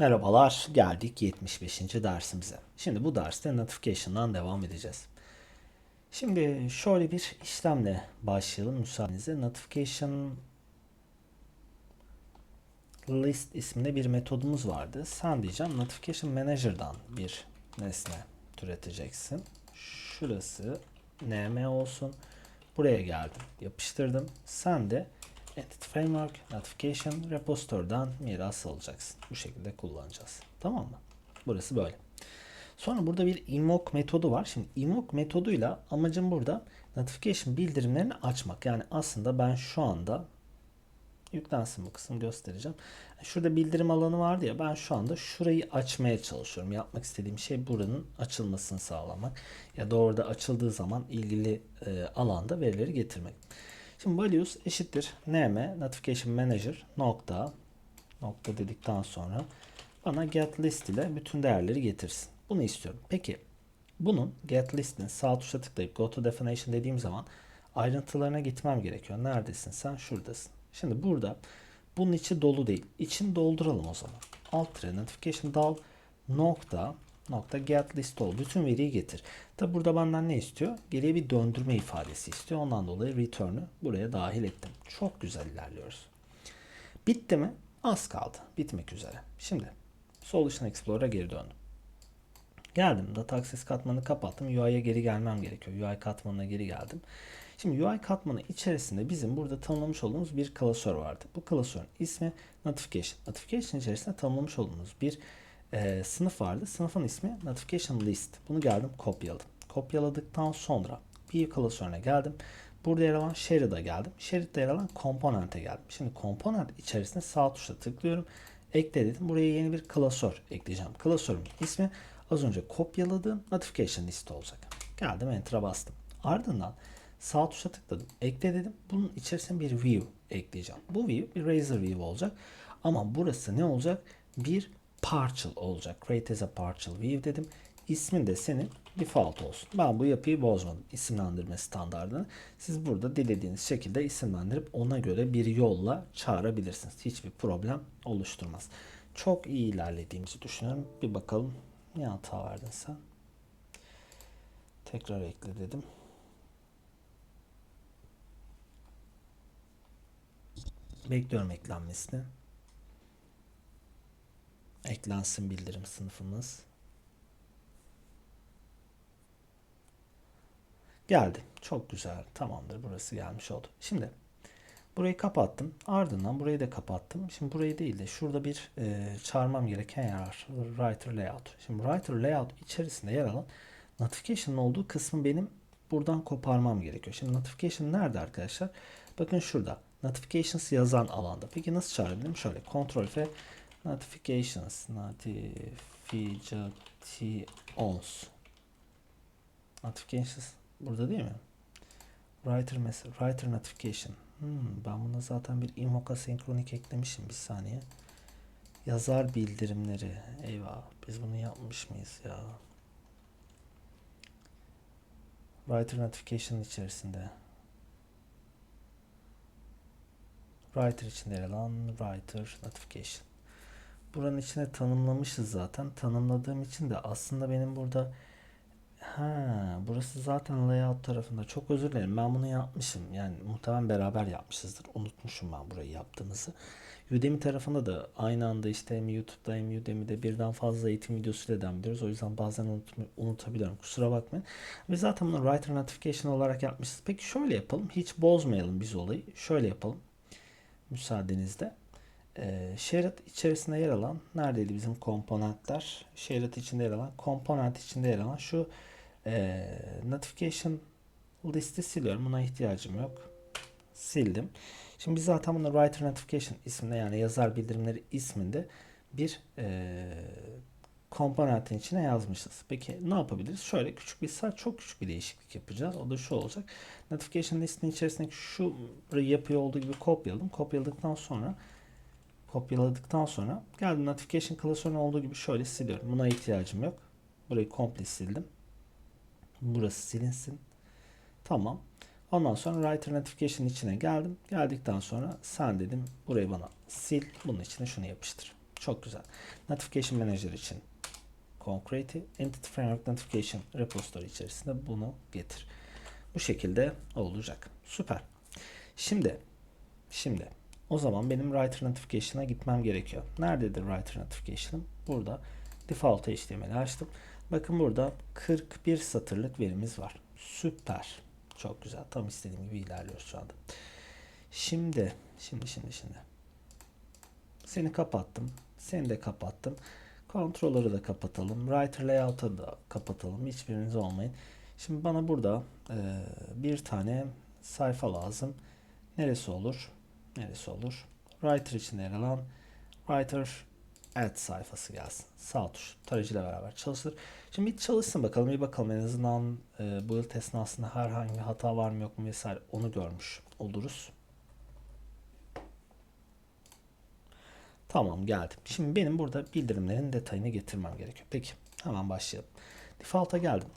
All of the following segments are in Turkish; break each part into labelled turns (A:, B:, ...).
A: Merhabalar, geldik 75. dersimize. Şimdi bu derste notification'dan devam edeceğiz. Şimdi şöyle bir işlemle başlayalım müsaadenizle. Notification list isimli bir metodumuz vardı. Sen diyeceğim notification manager'dan bir nesne türeteceksin. Şurası nm olsun. Buraya geldim, yapıştırdım. Sen de Entity Framework Notification Repository'dan miras alacaksın. Bu şekilde kullanacağız. Tamam mı? Burası böyle. Sonra burada bir invoke metodu var. Şimdi invoke metoduyla amacım burada notification bildirimlerini açmak. Yani aslında ben şu anda yüklensin bu kısım göstereceğim. Şurada bildirim alanı vardı ya ben şu anda şurayı açmaya çalışıyorum. Yapmak istediğim şey buranın açılmasını sağlamak. Ya da orada açıldığı zaman ilgili e, alanda verileri getirmek. Şimdi values eşittir nm notification manager nokta nokta dedikten sonra bana get list ile bütün değerleri getirsin. Bunu istiyorum. Peki bunun get list'in sağ tuşa tıklayıp go to definition dediğim zaman ayrıntılarına gitmem gerekiyor. Neredesin sen? Şuradasın. Şimdi burada bunun içi dolu değil. İçini dolduralım o zaman. Alt notification dal nokta nokta get list ol. Bütün veriyi getir. Tabi burada benden ne istiyor? Geriye bir döndürme ifadesi istiyor. Ondan dolayı return'ü buraya dahil ettim. Çok güzel ilerliyoruz. Bitti mi? Az kaldı. Bitmek üzere. Şimdi Solution Explorer'a geri döndüm. Geldim. Data Access katmanı kapattım. UI'ye geri gelmem gerekiyor. UI katmanına geri geldim. Şimdi UI katmanı içerisinde bizim burada tanımlamış olduğumuz bir klasör vardı. Bu klasörün ismi Notification. Notification içerisinde tanımlamış olduğumuz bir e, sınıf vardı. Sınıfın ismi Notification List. Bunu geldim kopyaladım. Kopyaladıktan sonra bir klasörüne geldim. Burada yer alan Shared'a geldim. Shared'de yer alan Component'e geldim. Şimdi Component içerisinde sağ tuşla tıklıyorum. Ekle dedim. Buraya yeni bir klasör ekleyeceğim. Klasörün ismi az önce kopyaladığım Notification List olacak. Geldim Enter'a bastım. Ardından sağ tuşa tıkladım. Ekle dedim. Bunun içerisine bir view ekleyeceğim. Bu view bir Razor view olacak. Ama burası ne olacak? Bir partial olacak. Create as a partial view dedim. İsmin de senin default olsun. Ben bu yapıyı bozmadım. İsimlendirme standartını. Siz burada dilediğiniz şekilde isimlendirip ona göre bir yolla çağırabilirsiniz. Hiçbir problem oluşturmaz. Çok iyi ilerlediğimizi düşünüyorum. Bir bakalım. Ne hata verdin sen? Tekrar ekle dedim. Bekliyorum eklenmesini. Eklensin bildirim sınıfımız. Geldi. Çok güzel. Tamamdır. Burası gelmiş oldu. Şimdi burayı kapattım. Ardından burayı da kapattım. Şimdi burayı değil de şurada bir e, çağırmam gereken yer var. Writer Layout. Şimdi Writer Layout içerisinde yer alan Notification'ın olduğu kısmı benim buradan koparmam gerekiyor. Şimdi Notification nerede arkadaşlar? Bakın şurada. Notifications yazan alanda. Peki nasıl çağırabilirim? Şöyle Ctrl F Notifications Notifications Notifications burada değil mi? Writer message, writer notification. Hmm, ben buna zaten bir invoke asenkronik eklemişim bir saniye. Yazar bildirimleri. Eyvah. Biz bunu yapmış mıyız ya? Writer notification içerisinde. Writer içinde yer alan writer notification. Buranın içine tanımlamışız zaten. Tanımladığım için de aslında benim burada ha burası zaten layout tarafında. Çok özür dilerim. Ben bunu yapmışım. Yani muhtemelen beraber yapmışızdır. Unutmuşum ben burayı yaptığımızı. Udemy tarafında da aynı anda işte hem YouTube'da hem Udemy'de birden fazla eğitim videosu ile devam ediyoruz. O yüzden bazen unut, unutabiliyorum. Kusura bakmayın. Ve zaten bunu Writer Notification olarak yapmışız. Peki şöyle yapalım. Hiç bozmayalım biz olayı. Şöyle yapalım. Müsaadenizle. Ee, Shared içerisinde yer alan neredeydi bizim komponentler? Shared içinde yer alan komponent içinde yer alan şu e, notification listi siliyorum. Buna ihtiyacım yok. Sildim. Şimdi biz zaten bunu writer notification isminde yani yazar bildirimleri isminde bir e, komponentin içine yazmışız. Peki ne yapabiliriz? Şöyle küçük bir saat çok küçük bir değişiklik yapacağız. O da şu olacak. Notification listinin içerisindeki şu yapıyor olduğu gibi kopyaladım. Kopyaladıktan sonra kopyaladıktan sonra geldim notification klasörünün olduğu gibi şöyle siliyorum. Buna ihtiyacım yok. Burayı komple sildim. Burası silinsin. Tamam. Ondan sonra writer notification içine geldim. Geldikten sonra sen dedim burayı bana sil. Bunun içine şunu yapıştır. Çok güzel. Notification Manager için Concrete Entity Framework Notification repository içerisinde bunu getir. Bu şekilde olacak. Süper. Şimdi şimdi o zaman benim Writer Notification'a gitmem gerekiyor. Nerededir Writer Notification'ım? Burada Default HTML'i açtım. Bakın burada 41 satırlık verimiz var. Süper. Çok güzel. Tam istediğim gibi ilerliyoruz şu anda. Şimdi, şimdi, şimdi, şimdi. Seni kapattım. Seni de kapattım. Controller'ı da kapatalım. Writer Layout'ı da kapatalım. Hiçbiriniz olmayın. Şimdi bana burada e, bir tane sayfa lazım. Neresi olur? Neresi olur? Writer için yer alan Writer Add sayfası gelsin. Sağ tuş tarayıcıyla beraber çalıştır. Şimdi bir çalışsın bakalım. Bir bakalım en azından e, bu yıl esnasında herhangi bir hata var mı yok mu vesaire onu görmüş oluruz. Tamam geldim. Şimdi benim burada bildirimlerin detayını getirmem gerekiyor. Peki hemen başlayalım. Default'a geldim.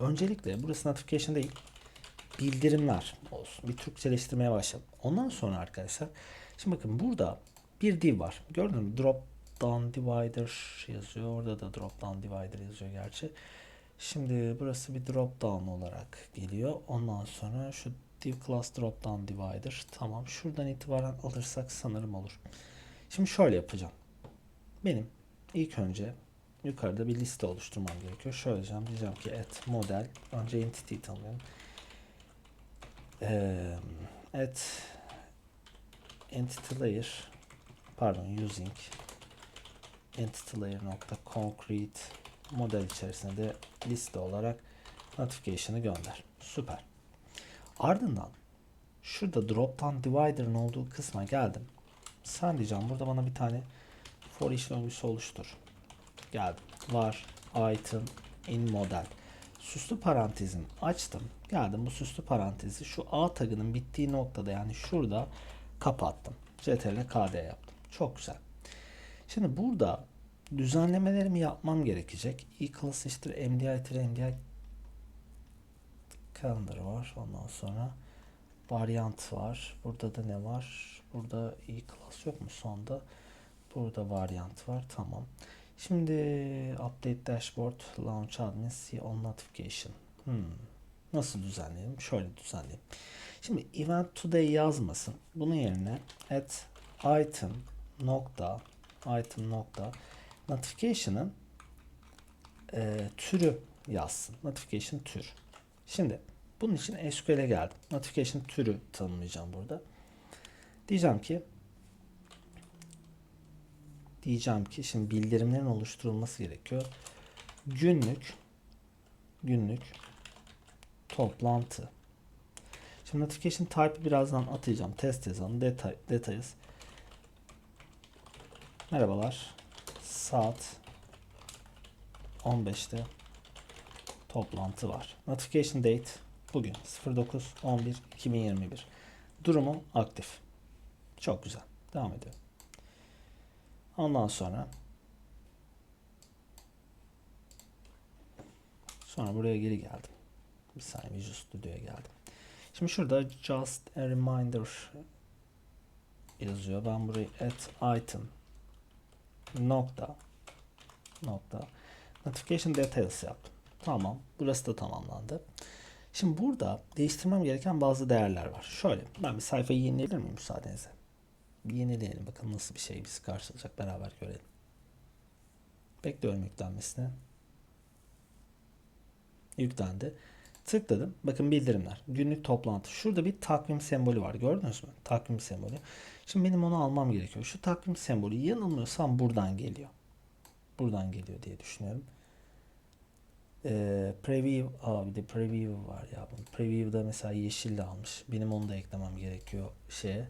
A: Öncelikle burası notification değil. Bildirimler olsun. Bir Türkçeleştirmeye başladım. Ondan sonra arkadaşlar şimdi bakın burada bir div var. Gördün mü? Drop down divider yazıyor. Orada da drop down divider yazıyor gerçi. Şimdi burası bir drop down olarak geliyor. Ondan sonra şu div class drop down divider. Tamam. Şuradan itibaren alırsak sanırım olur. Şimdi şöyle yapacağım. Benim ilk önce yukarıda bir liste oluşturmam gerekiyor. Şöyle diyeceğim. Diyeceğim ki at model. Önce entity tanımlayalım. At entity layer pardon using entity layer nokta concrete model içerisinde de liste olarak notification'ı gönder. Süper. Ardından şurada drop down divider'ın olduğu kısma geldim. Sen diyeceğim burada bana bir tane for each döngüsü oluştur. Geldim. Var item in model. Süslü parantezim açtım. Geldim bu süslü parantezi şu A tagının bittiği noktada yani şurada kapattım. CTRL KD yaptım. Çok güzel. Şimdi burada düzenlemelerimi yapmam gerekecek. E-class eşittir MDI MDI calendar var. Ondan sonra varyant var. Burada da ne var? Burada e-class yok mu sonda? Burada varyant var. Tamam. Şimdi update dashboard launch admin all notification. Hmm. Nasıl düzenleyelim? Şöyle düzenleyelim. Şimdi event today yazmasın. Bunun yerine at item nokta item nokta notification'ın e, türü yazsın. Notification tür. Şimdi bunun için SQL'e geldim. Notification türü tanımlayacağım burada. Diyeceğim ki diyeceğim ki şimdi bildirimlerin oluşturulması gerekiyor. Günlük günlük toplantı. Şimdi notification type'ı birazdan atacağım. Test yazalım. Detay, detayız. Merhabalar. Saat 15'te toplantı var. Notification date bugün 09 11 2021. Durumum aktif. Çok güzel. Devam ediyorum. Ondan sonra sonra buraya geri geldim. Bir saniye Visual Studio'ya geldim. Şimdi şurada just a reminder yazıyor. Ben burayı at item nokta nokta notification details yaptım. Tamam. Burası da tamamlandı. Şimdi burada değiştirmem gereken bazı değerler var. Şöyle ben bir sayfayı yenileyebilir miyim müsaadenizle? Yenileyelim bakalım nasıl bir şey bizi karşılayacak beraber görelim. Bekliyorum yüklenmesini. Yüklendi. Tıkladım. Bakın bildirimler. Günlük toplantı. Şurada bir takvim sembolü var. Gördünüz mü? Takvim sembolü. Şimdi benim onu almam gerekiyor. Şu takvim sembolü yanılmıyorsam buradan geliyor. Buradan geliyor diye düşünüyorum. Ee, preview, aa bir de preview var ya. Preview'da mesela yeşille almış. Benim onu da eklemem gerekiyor şeye.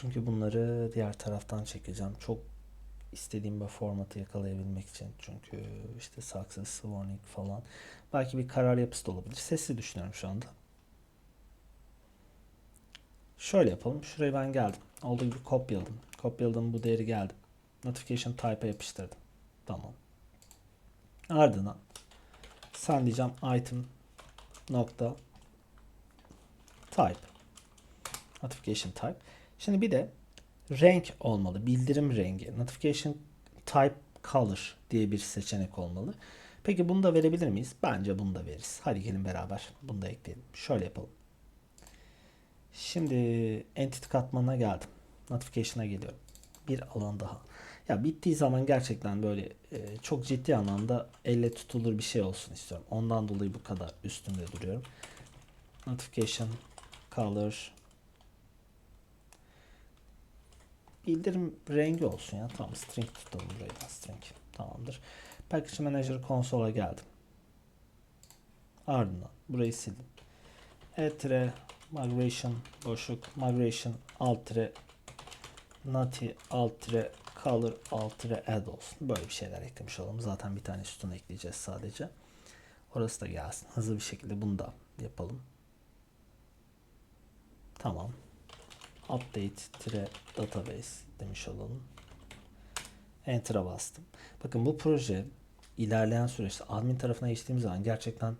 A: Çünkü bunları diğer taraftan çekeceğim. Çok istediğim bir formatı yakalayabilmek için. Çünkü işte success, warning falan. Belki bir karar yapısı da olabilir. Sesli düşünüyorum şu anda. Şöyle yapalım. Şuraya ben geldim. Olduğu gibi kopyaladım. Kopyaladım bu değeri geldim. Notification type'a yapıştırdım. Tamam. Ardından sen diyeceğim item nokta type notification type. Şimdi bir de renk olmalı. Bildirim rengi. Notification type color diye bir seçenek olmalı. Peki bunu da verebilir miyiz? Bence bunu da veririz. Hadi gelin beraber bunu da ekleyelim. Şöyle yapalım. Şimdi entity katmanına geldim. Notification'a geliyorum. Bir alan daha. Ya bittiği zaman gerçekten böyle e, çok ciddi anlamda elle tutulur bir şey olsun istiyorum. Ondan dolayı bu kadar üstünde duruyorum. Notification, color, bildirim rengi olsun ya. Tamam string tutalım burayı da string. Tamamdır. Package Manager konsola geldim. Ardından burayı sildim. E migration boşluk migration alt nati alt color alt add olsun. Böyle bir şeyler eklemiş olalım. Zaten bir tane sütun ekleyeceğiz sadece. Orası da gelsin. Hızlı bir şekilde bunu da yapalım. Tamam. Update database demiş olalım. Enter'a bastım. Bakın bu proje ilerleyen süreçte admin tarafına geçtiğimiz zaman gerçekten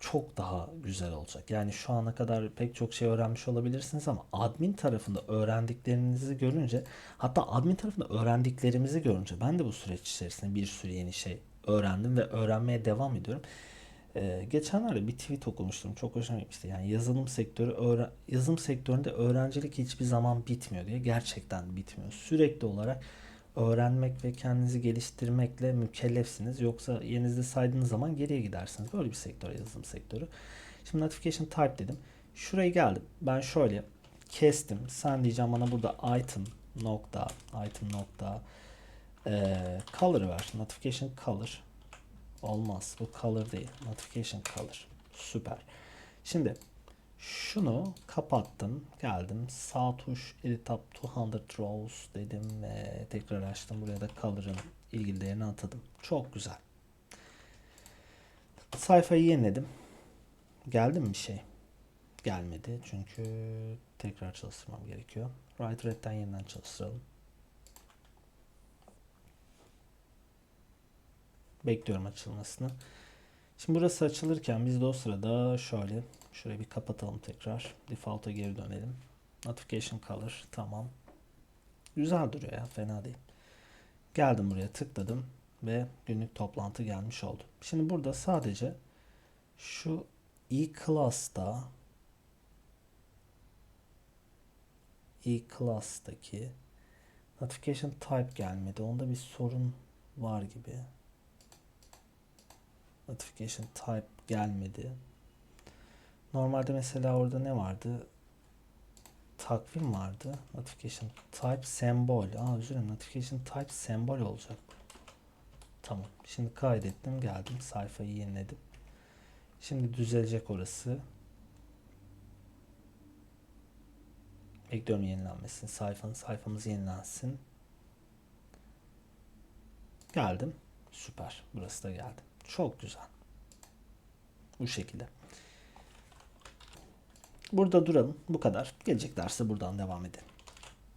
A: çok daha güzel olacak. Yani şu ana kadar pek çok şey öğrenmiş olabilirsiniz ama admin tarafında öğrendiklerinizi görünce hatta admin tarafında öğrendiklerimizi görünce ben de bu süreç içerisinde bir sürü yeni şey öğrendim ve öğrenmeye devam ediyorum. Ee, geçenlerde bir tweet okumuştum. Çok hoşuma gitmişti. Yani yazılım sektörü yazılım sektöründe öğrencilik hiçbir zaman bitmiyor diye. Gerçekten bitmiyor. Sürekli olarak öğrenmek ve kendinizi geliştirmekle mükellefsiniz. Yoksa yerinizde saydığınız zaman geriye gidersiniz. Böyle bir sektör yazılım sektörü. Şimdi notification type dedim. Şuraya geldim. Ben şöyle kestim. Sen diyeceğim bana burada item nokta item nokta e, color ver. Notification color. Olmaz. Bu color değil. Notification color. Süper. Şimdi şunu kapattım. Geldim. Sağ tuş edit up 200 rows dedim ve tekrar açtım. Buraya da color'ın ilgili değerini atadım. Çok güzel. Sayfayı yeniledim. Geldi mi bir şey? Gelmedi. Çünkü tekrar çalıştırmam gerekiyor. Write Red'den yeniden çalıştıralım. Bekliyorum açılmasını. Şimdi burası açılırken biz de o sırada şöyle şurayı bir kapatalım tekrar. Default'a geri dönelim. Notification color tamam. Güzel duruyor ya fena değil. Geldim buraya tıkladım ve günlük toplantı gelmiş oldu. Şimdi burada sadece şu e-class'ta e-class'taki notification type gelmedi. Onda bir sorun var gibi notification type gelmedi. Normalde mesela orada ne vardı? Takvim vardı. Notification type sembol. Aa özür. Notification type sembol olacak. Tamam. Şimdi kaydettim. Geldim. Sayfayı yeniledim. Şimdi düzelecek orası. Bekliyorum yenilenmesini. Sayfanın sayfamız yenilensin. Geldim. Süper. Burası da geldi. Çok güzel. Bu şekilde. Burada duralım. Bu kadar. Gelecek derste buradan devam edelim.